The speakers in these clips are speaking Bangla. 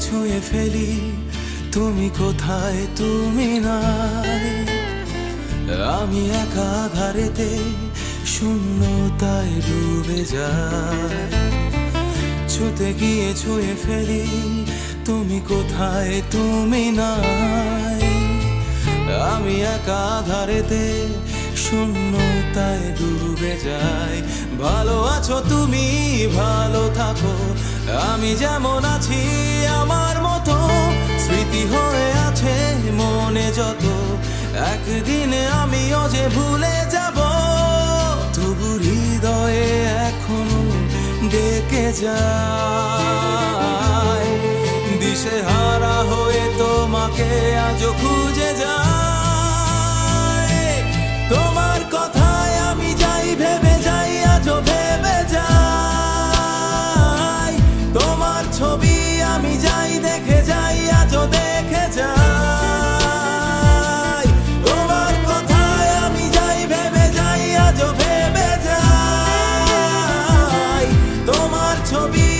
ছুঁয়ে ফেলি। তুমি কোথায়? তুমি নাই। আমি একা ধারেতে শূন্যতায় ডুবে যাই। ছুতে গিয়ে ছুঁয়ে ফেলি, তুমি কোথায়? তুমি নাই। আমি একা ধারেতে শূন্যতায় ডুবে যাই ভালো আছো তুমি, ভালো থাকো। আমি যেমন আছি, আমার মতো। স্মৃতি হয়ে আছে মনে যত। একদিনে আমিও যে ভুলে যাব, তবু হৃদয়ে এখনও ডেকে যায়। দিশে হারা হয়ে তোমাকে আজও ছবি আমি যাই দেখে যাই আজও দেখে যাই। তোমার কথায় ভেবে তোমার ছবি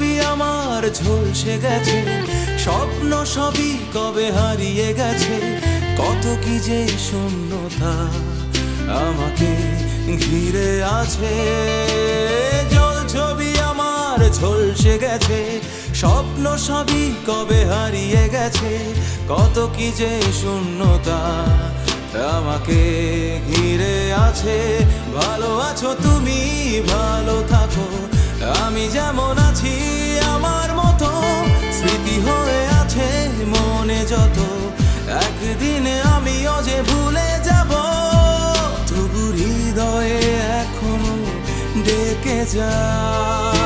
ছবি আমার ঝলসে গেছে, স্বপ্ন সবই কবে হারিয়ে গেছে, কত কি যে শূন্যতা আমাকে ঘিরে আছে। জল ছবি আমার ঝলসে গেছে, স্বপ্ন সবই কবে হারিয়ে গেছে, কত কি যে শূন্যতা আমাকে ঘিরে আছে। ভালো আছো তুমি, ভালো থাকো আমি যেমন আছি, আমার মতো স্মৃতি হয়ে আছে মনে যত। একদিনে আমিও যে ভুলে যাব, তবু হৃদয়ে এখনও ডেকে যায়।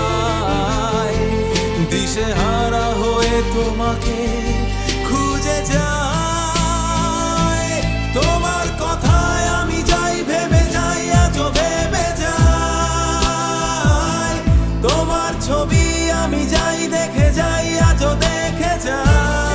দিশে হারা হয়ে তোমাকে ছবি আমি যাই দেখে যাই আজও দেখে যাই।